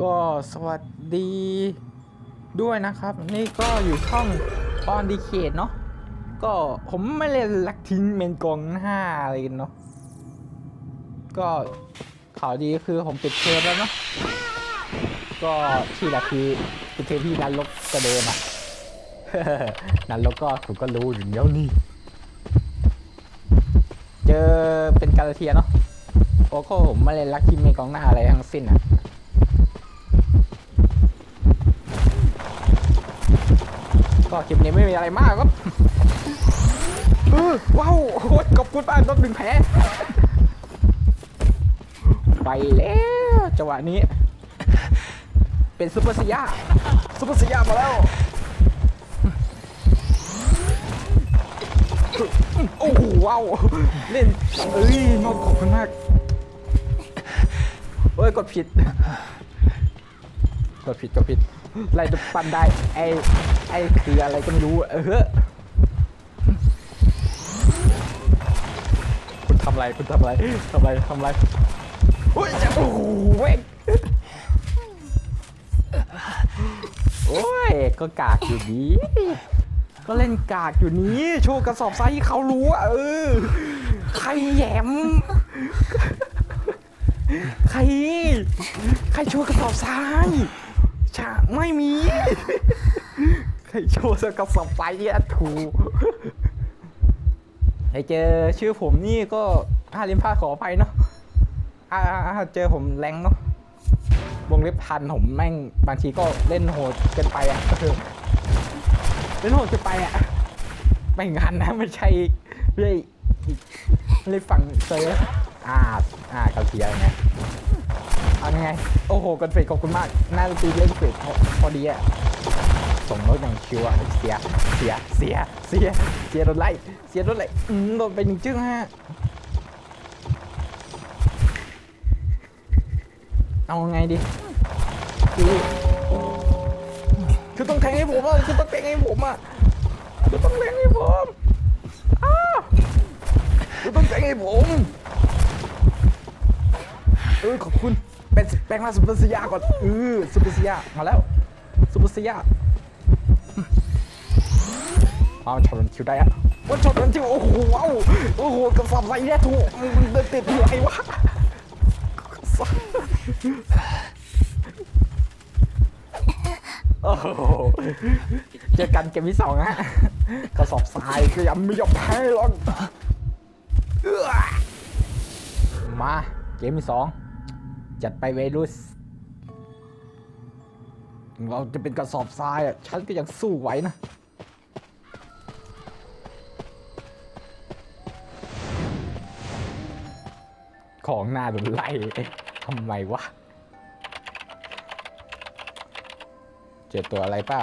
ก็สวัสดีด้วยนะครับ นี่ก็อยู่ช่องออนดีเคทเนาะก็ผมไม่เล่นลักทิ้งเมนกองห้าอะไรกันเนาะก็ข่าวดีคือผมปิดเทอแล้วเนาะก็ที่หละคือปิดเทอมที่นันลบกระเดิมอะนันลบก็ผมก็รู้อยู่แล้วนี่เจอเป็นกาลเทียเนาะโอ้ก็ผมไม่เล่นลักทิ้งเมนกองหน้าอะไรทั้งสิ้นอะ ก็คลิปนี้ไม่มีอะไรมากครับเออว้าวโคตรขอบคุณมากต้นหนึ่งแผลไปแล้วจังหวะนี้ เป็นซุปเปอร์ซียาซุปเปอร์ซียามาแล้วโอ้โหว้าวเล่นเอ้ยนอกขอบคุณมากเอ้ยกดผิดกดผิดกดผิดไล่จะปันได้ไอ ไอ้คืออะไรก็ไม่รู้เออคุณทำอะไรคุณทำอะไรทำอะไรทำอะไรโอ้ยจะโอ้โหเว้ยโอ้ยก็กากอยู่ดีก็เล่นกากอยู่นี้โชว์กระสอบทรายเขารู้อะเออใครแยมใคร ใครโชว์กระสอบทรายชาไม่มี ชว์กระสอบทรายเนี่ถูไอเจอชื่อผมนี่ก็ห้าลิ้นผ้าขออภัยเนาะอ่าเจอผมแรงเนาะวงเล็บพันผมแม่งบางทีก็เล่นโหดเกินไปอะเออเล่นโหดเกินไปอะไม่งานนะไม่ใช่ไม่ใช่ไม่ได้ฝั่งเซอร์อ่าอ่าเกาเทียไงเอาไง โอ้โหกันเฟดขอบคุณมาก น่าจะตีเล่นเฟดพอดีอะ ส่งรถอย่างชิวอะเสีย เสีย เสีย เสีย เสียโดนไล่ เสียโดนไล่อืมโดนไปหนึ่งจึ้งฮะ เอาไงดีคือคือต้องแทงให้ผมอะคือต้องแทงให้ผมอะคือต้องแทงให้ผมอ้าวคือต้องแทงให้ผมเออขอบคุณเป็นแปลงร่างซุปเปอร์สยาก่อนเออซุปเปอร์สยามาแล้วซุปเปอร์สยา อาช็อตรันคิวได้อะวันช็อตรันคิวโอ้โหว้าวโอ้โหกระสอบใส่แย่ถูกมันเดินติดหัวไอ้วะโอ้โหเจอกันเกมที่สองฮะกระสอบทรายก็ยังไม่ยอมแพ้หรอกเอื้อมาเกมที่สองจัดไปเวรุสถึงเราจะเป็นกระสอบทรายอะฉันก็ยังสู้ไหวนะ ของหน้าโดนไล่ทำไมวะ เจอตัวอะไรเปล่า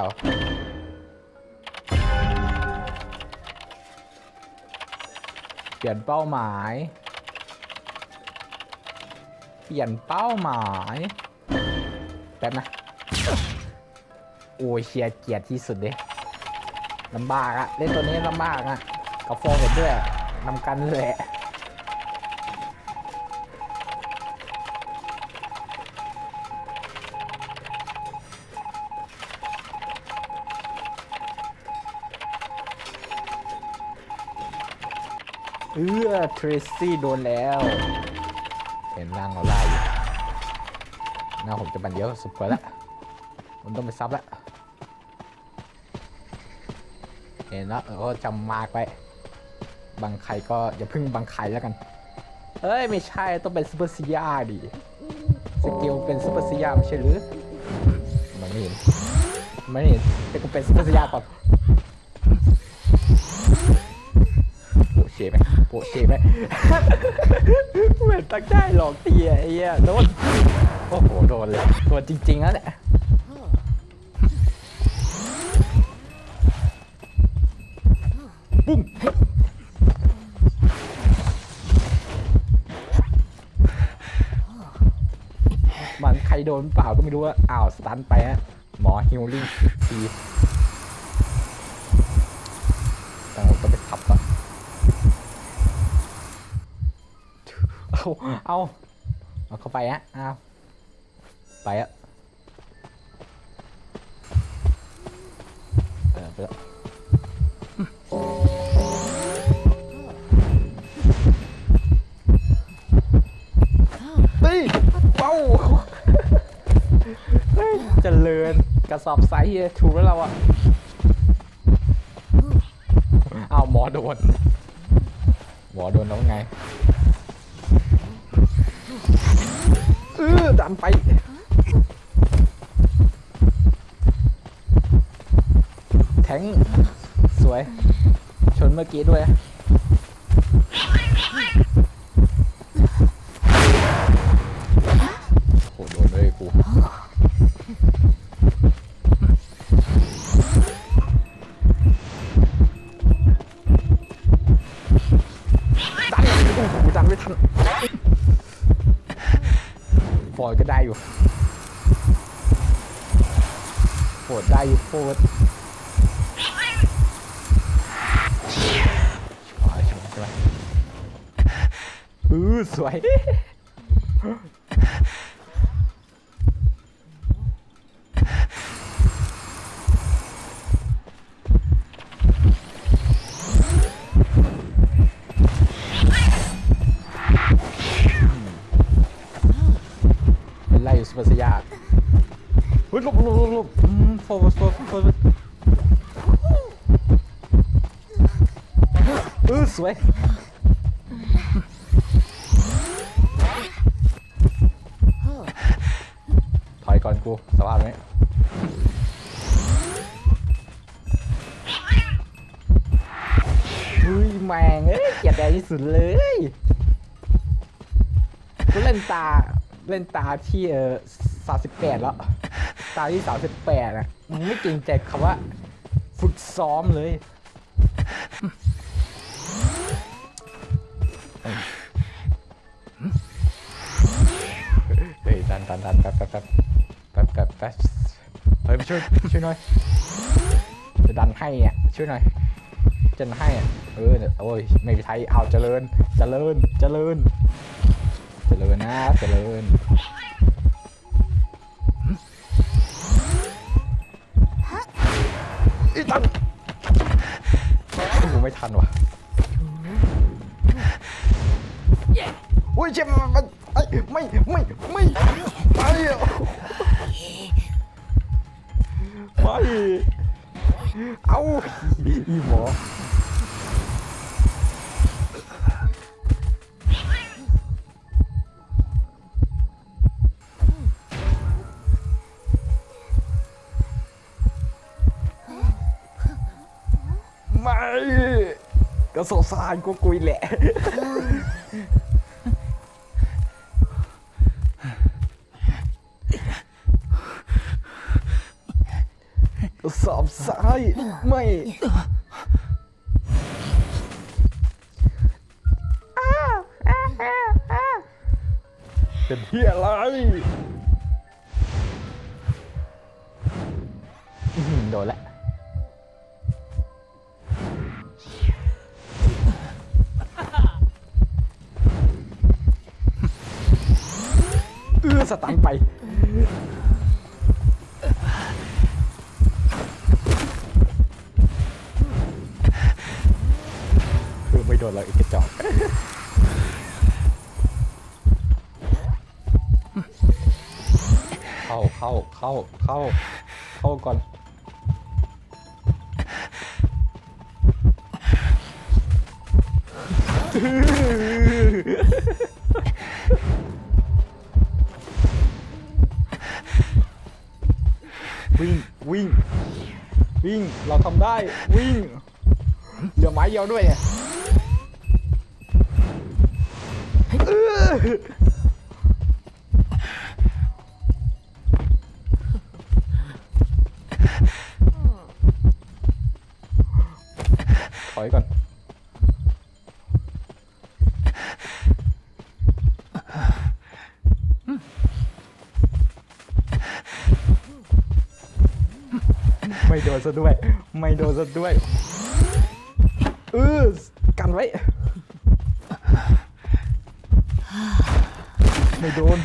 เปลี่ยนเป้าหมาย เปลี่ยนเป้าหมายแป๊บนะ โอ้ยเชียร์เกียดที่สุดเลยลำบากอะเล่นตัวนี้ลำบากอะกับโฟกันด้วยนำกันเลย เอื้อเทรซี่โดนแล้ว เห็นร่างเราไล่อยู่หน้าผมจะบันเยอะสุดไปล้วผมต้องไปซับแล้วเห็นแล้วเออก็จำมากไว้บางใครก็อย่าพึ่งบางใครแล้วกัน เอ้ย ไม่ใช่ต้องเป็นซูเปอร์ซียาดิสกิลเป็นซูเปอร์ซียาไม่ใช่หรือ มันไม่เห็นมันไม่เห็นแต่กูเป็นซูเปอร์ซียาก่อน โปะเชไหมโปะเชไหมเหมือนตั้งใจหลอกเตียไอ้เหี้ยโดนโอ้โหโดนเลยโดนจริงๆแล้วแหละปุ้งมันใครโดนเปล่าก็ไม่รู้ว่าอ้าวสตันไปฮะหมอฮิลลิ่งทีแต่ผมต้องไปขับก่อ เอาเอาเข้าไปฮะเอาไปอะเออไปวเฮ้เป้าเฮ้ยเจริญกระสอบไซส์ถูกแล้วเราอะเอาหมอโดน หมอโดนแล้วไง ดันไป แทงสวย ชนเมื่อกี้ด้วย โหโดนด้วยกู ดันโอ้โหดันไม่ทันฟอยก็ได้อยู่โหดได้อยู่โคตร อ๋อใช่ไหมใช่ไหมอือส วยเป็นไล่อยู่สุภาษยาเฮ้ยหลบหลบหลบหลบอืมโฟกัสโฟกัสโฟกัสเออสวย ตาเล่นตาที่เออสามสิบแปดแล้ว ตาที่สามสิบแปดอะมึงไม่เกรงใจคำว่า ฝึกซ้อมเลย เฮ้ยดันดันดันแป๊บแป๊บแป๊บแป๊บแป๊บแป๊บเฮ้ยช่วยช่วยหน่อยจะดันให้อะช่วยหน่อยจะให้อะเออโอ้ยไม่มีไทยเอาเจริญเจริญเจริญ ญนะเจริญอีตันโอ้โหไม่ทันว่ะ ก็สงสารกูกุยแหละ สอบซ้ายไม่ สตันไป คือไม่โดนเราอีกกระจอกเข้าเข้าเข้าเข้าเข้าก่อน ทำได้ วิ่งเหลือไม้เดียวด้วยเนี่ยเออถอยก่อน ไม่โดนซะด้วย ไม่โดนซะด้วยเออกันไว้ ไม่โดน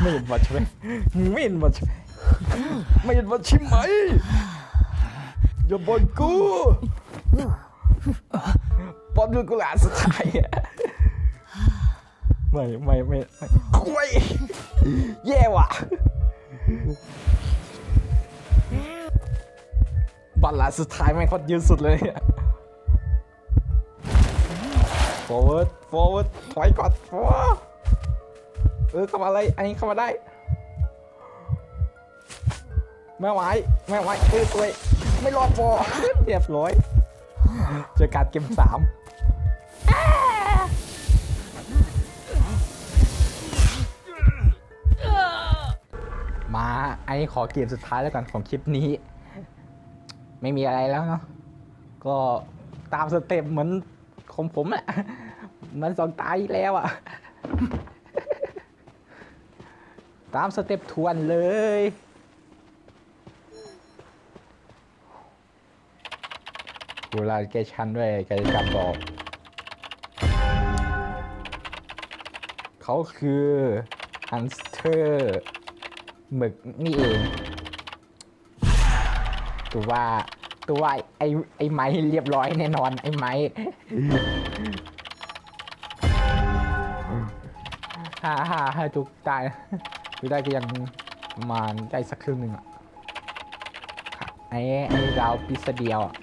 ไม่เห็นบัตรใช่ไหมไม่เห็นบัตรใช่ไหมไม่เห็นบัตรใช่ไหม อย่าบอลกูบอลดูกูหลานสุดท้ายอะไม่ไม่ไม่ไม่คุยแย่ว่ะบอลหลานสุดท้ายไม่งโคตรยืนสุดเลยเนี่ย forward forward ถอยก่อน forward เออเข้ามาอะไรอันนี้เข้ามาได้ไม่ไหวไม่ไหวเออสวย ไม่รอดพอเรียบร้อย เจอการเกมสามมาอันนี้ขอเกมสุดท้ายแล้วกันของคลิปนี้ ไม่มีอะไรแล้วเนาะก็ตามสเต็ปเหมือนของผมแหละมันสองตายแล้วอะตามสเต็ปทวนเลย ลาแกชันด้วยแกจำบอก เขาคือฮันสเตอร์หมึกนี่เอง ตัวว่าตัวว่าไอ้ไอ้ไม้เรียบร้อยแน่นอนไอ้ไม้ฮ่าฮ่าให้ทุกตายทุกได้ก็ยังประมาณได้สักครึ่งหนึ่งอะไอ้ไอ้ดาวปิสเดียวอะ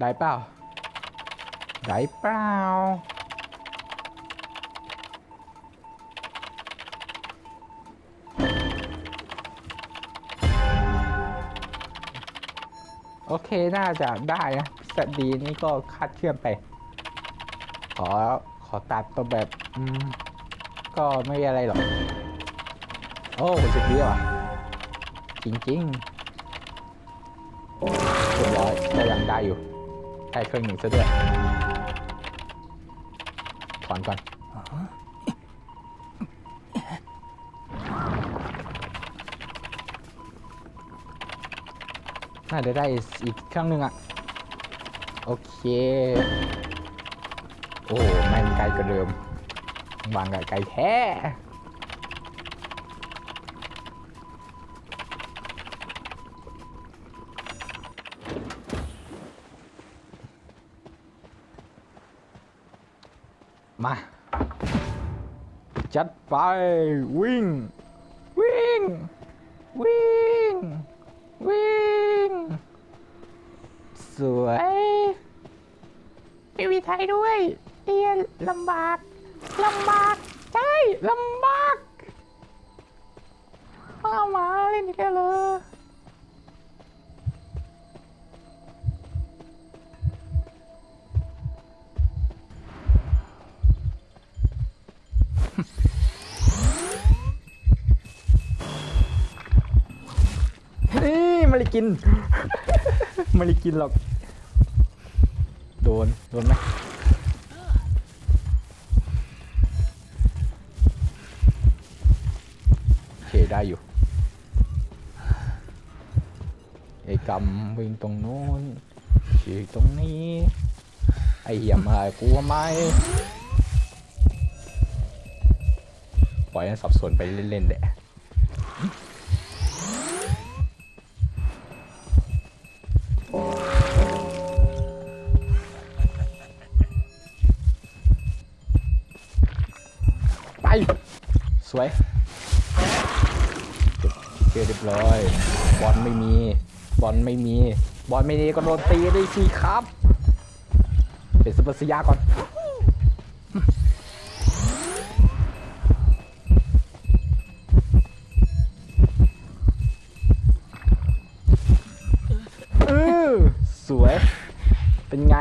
ได้เปล่า ได้เปล่า โอเค น่าจะได้นะสดีนี่ก็คาดเคลื่อนไป ขอ ขอตัดตัวแบบ อืม ก็ไม่มีอะไรหรอก โอ้สิบวิว่ะจริงๆเรียบร้อยก็ยังได้อยู่ ได้เครื่องหนึ่งซะด้วยถอนก่อนน่าจะได้อีกเครื่องหนึ่งอะโอเค โอ้แม่งไกลกว่าเดิมวางกับไกลแท้ จัดไป วิ่ง วิ่ง วิ่ง วิ่ง สวยไม่มีไทยด้วยเรียนลำบากลำบาก ใช่ลำบากเอามาเล่นแค่เลย นี่ไม่ได้ กิน ไม่ได้กินหรอก โดน โดนไหมโอเคได้อยู่ไอ้กำวิ่งตรงนู้นฉีกตรงนี้ ไอ้เหี้ยมากูทำไหมปล่อยให้สับสนไปเล่นๆแหละ สวยเคเรียบร้อย บอลไม่มี บอลไม่มี บอลไม่มีก็โดนตีได้สิครับ เป็นซุปเปอร์สยาก่อนเออสวย เป็นไง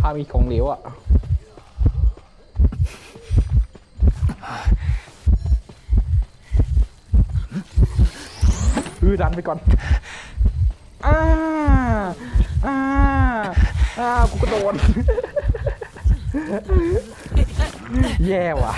ภาพมีของเหลวอะ อือดัน ไปก่อนอ่าอ่าอ่ากูกระโดน แย่ว่ะ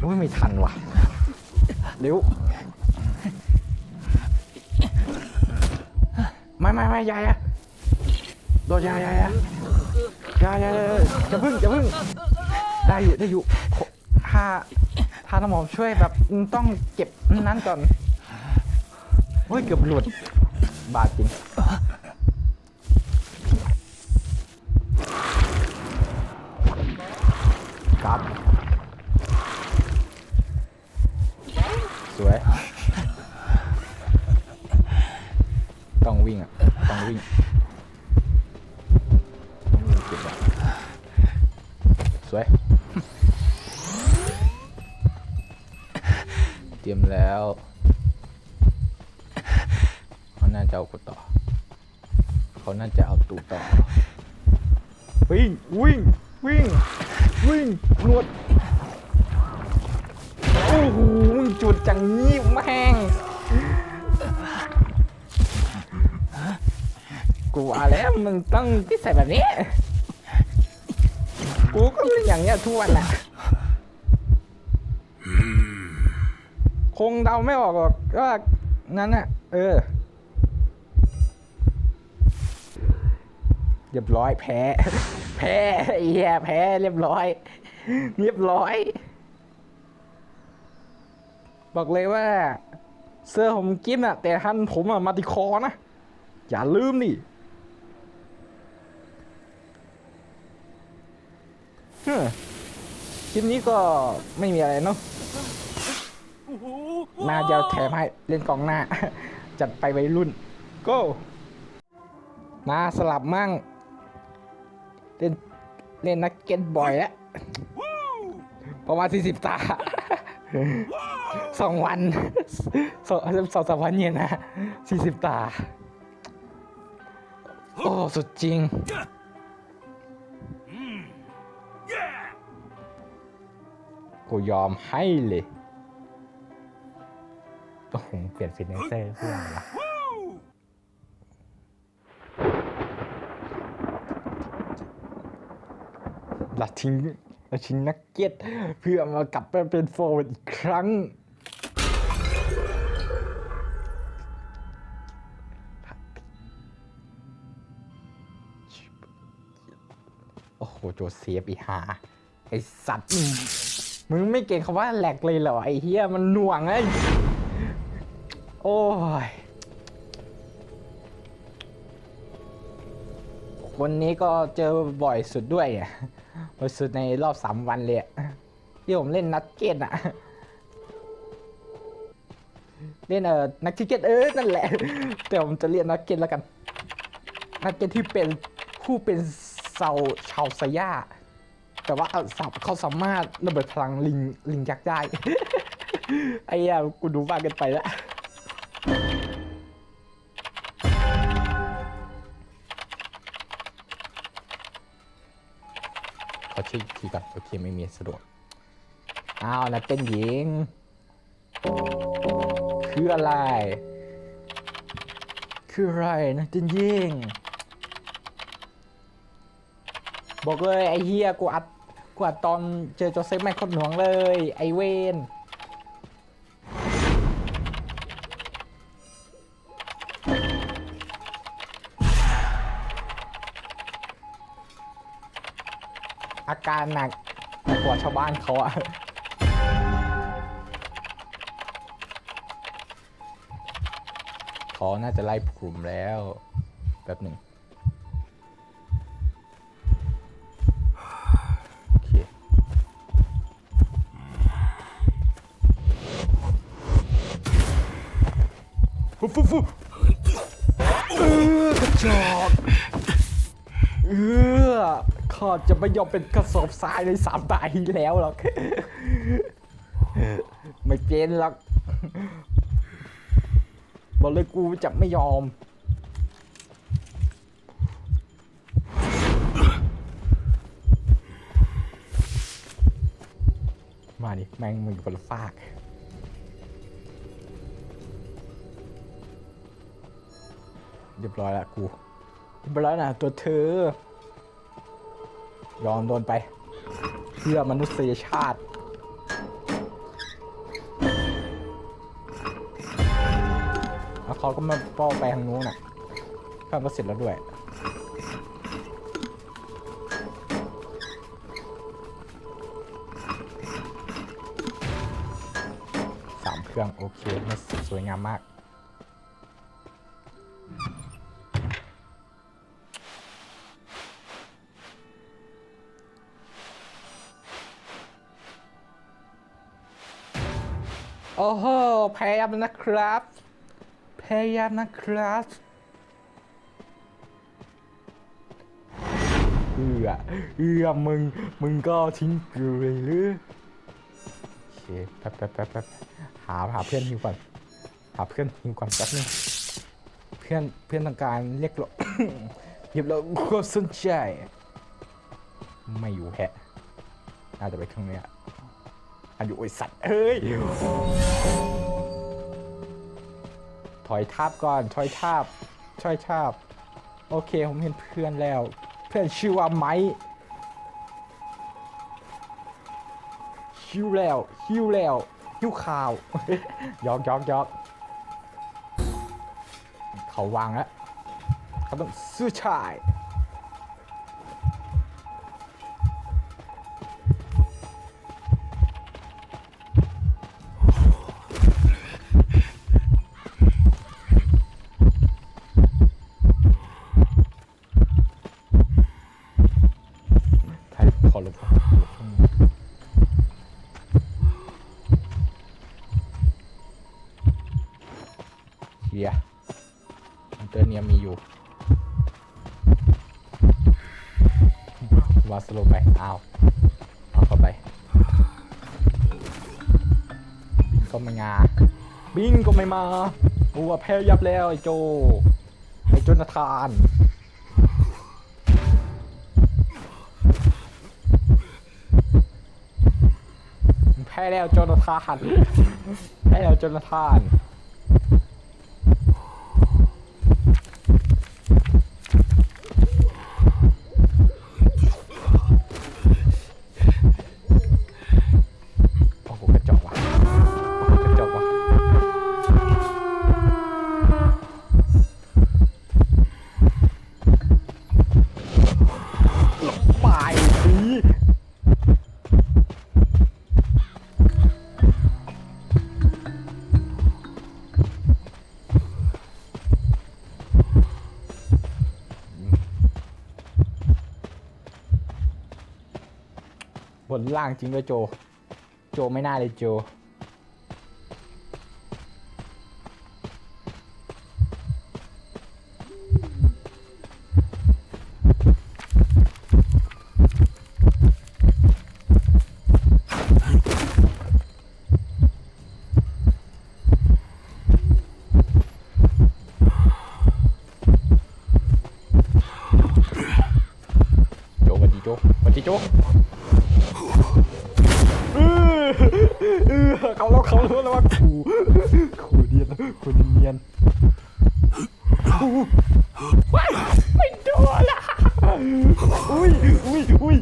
โอ้ยไม่ทันว่ะ เร็ว ไม่ไม่ไม่ยายอะโดนยายยายอะยายยายจะพึ่งจะพึ่ง ได้อยู่ได้อยู่โคถ้าถ้าน้ำหมอม ช่วยแบบต้องเก็บนั้นก่อนเฮ้ยเกือบหลุดบาดจริง ครับ สวย ต้องวิ่งอะ ต้องวิ่งต้องวิ่งเก็บอะสวย เตรียมแล้วเขาน่าจะเอากูต่อ เขาน่าจะเอาตูต่อ วิ่ง วิ่ง วิ่ง วิ่งหนวด โอ้โหมึงจุดจังงี้แม่ง กูว่าแล้วมึงต้องที่ใส่แบบนี้ กูก็เล่นอย่างเงี้ยทุกวันแหละคงเดาไม่ออกหรอกว่านั้นน่ะ เออเรียบร้อยแพ้ แพ้เหี้ยแพ้เรียบร้อย เรียบร้อย บอกเลยว่า เสื้อผมกินอะแต่ทันผมอะมาติคอนะ อย่าลืมนี่เฮ้อ คลิปนี้ก็ไม่มีอะไรเนาะน่าจะแถมให้เล่นกองหน้า จัดไปวัยรุ่นก็มาสลับมั่ง เล่นเล่นนักเก็ตบ่อยแล้วประมาณสี่สิบตาสองวันสองสองสามวันเนี่ยนะสี่สิบตา โอ้ สุดจริง กูยอมให้เลยโอ้โหเปลี่ยนฟิตเนสเซอร์เพื่ออะไรวะละทิ้งละทิ้งนักเก็ตเพื่อมากลับไปเป็นโฟร์เวิร์ดอีกครั้ง โอ้โห โจเซฟอีหา ไอสัตว์ มึงไม่เก่งคำว่าแหลกเลยเหรอไอเฮียมันหน่วงไอ้โอ้ย วันนี้ก็เจอบ่อยสุดด้วยอะบ่อยสุดในรอบสามวันเลยที่ผมเล่นนัดเก็ตอะ เล่นเออนักทิกเก็ตเออนั่นแหละ แต่ผมจะเรียกนักเก็ตแล้วกัน นักเก็ตที่เป็นผู้เป็นเซาชาวสยา แต่ว่าเอาสับเขาสามารถระเบิดพลังลิงลิงยักษ์ได้ ไอ้เหี้ยกูดูบ้าเกันไปแล้วขอเช็คอีกทีก่อนโอเคไม่มีสะดวกอ้าวนะเป็นหญิง คืออะไร คืออะไรนะเจนยิงบอกเลยไอ้เฮียกูอัด กูอัดตอนเจอโจเซฟแม่งโคนหน่วงเลย ไอเวนอาการหนักหนักกว่าชาวบ้านเขาอะเขาน่าจะไล่ผุมแล้วแป๊บหนึ่ง ฟุฟุฟุเออกระจอกเออข้าจะไม่ยอมเป็นกระสอบทรายในสามตายที่แล้วหรอก ไม่เป็นหรอกบอกเลยกูจะไม่ยอม มาดิแม่งมึงอยู่บนฟาก เรียบร้อยละกูเรียบร้อยนะตัวเธอ ยอมโดนไปเพื่อมนุษยชาติแล้วเขาก็มาป้อไปทางนู้นน่ะข้ามก็เสร็จแล้วด้วยสามเครื่องโอเคสวยงามมาก พยายามนะครับ พยายามนะครับเอือเอือมึง มึงก็ทิ้งกูเลยหรือโอเคแป๊บแป๊บแป๊บแป๊บหาหาเพื่อนฮิวก่อนหาเพื่อนฮิวก่อนแป๊บนึงเพื่อนเพื่อนต้องการเรียกร้องเรียกร้องความสนใจ ไม่อยู่แฮะน่าจะไปข้างเนี้ยอันอยู่ไอสัตว์เฮ้ย อยทาบก่อนถอยทาบถอยทาบ โอเคผมเห็นเพื่อนแล้ว เพื่อนชื่อว่าไม้ฮิวแล้วฮิวแล้วฮิวข่าวยอกยอกยอกเขาวางแล้วเขาต้องซื้อชาย เฮียวอันเตอร์เนียมีอยู่วาสโลไป อ้าว เอาเข้าไป บิงก็ไม่งา บิงก็ไม่มาโอ้แพ้ยับแล้วไอ้โจ ไอ้โจนาธานแพ้แล้วโจนาธานแพ้แล้วโจนาธานโอ้โหกระจอกว่ะโอ้โหกระจอกว่ะหลบไปสิ บน ล่างจริงด้วยโจ โจไม่น่าเลยโจ โจสวัสดีโจสวัสดีโจ วว่าขู่ขู่เนียนขู่เนียนว้ายไม่โดนละอุ้ยอุ้ยอุ้ย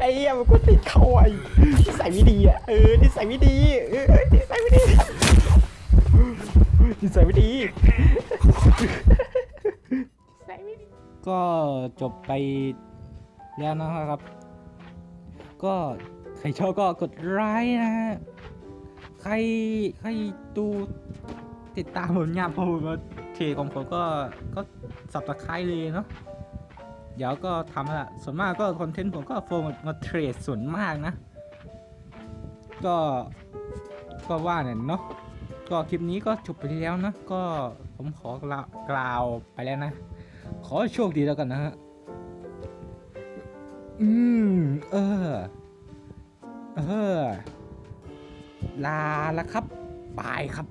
ไอ้เหี้ยมันก็ติดเขาไอ้นิสัยไม่ดีอะเออนิสัยไม่ดีเออนิสัยไม่ดีนิสัยไม่ดีก็จบไปแล้วนะครับ ก็ รชอบก็กดไลค์นะฮะ ใครใครดูติดตามผลงานผมมาเทรดของผมก็ก็สับตะไคร้เลยเนาะ เดี๋ยวก็ทำละส่วนมากก็คอนเทนต์ผมก็โฟมมาเทรดส่วนมากนะ ก็ก็ว่าเนี่ยเนาะ ก็คลิปนี้ก็จบไปแล้วนะ ก็ผมขอกล่าวกล่าวไปแล้วนะ ขอโชคดีแล้วกันนะฮะ อืม เออ เออ ลาละครับบายครับ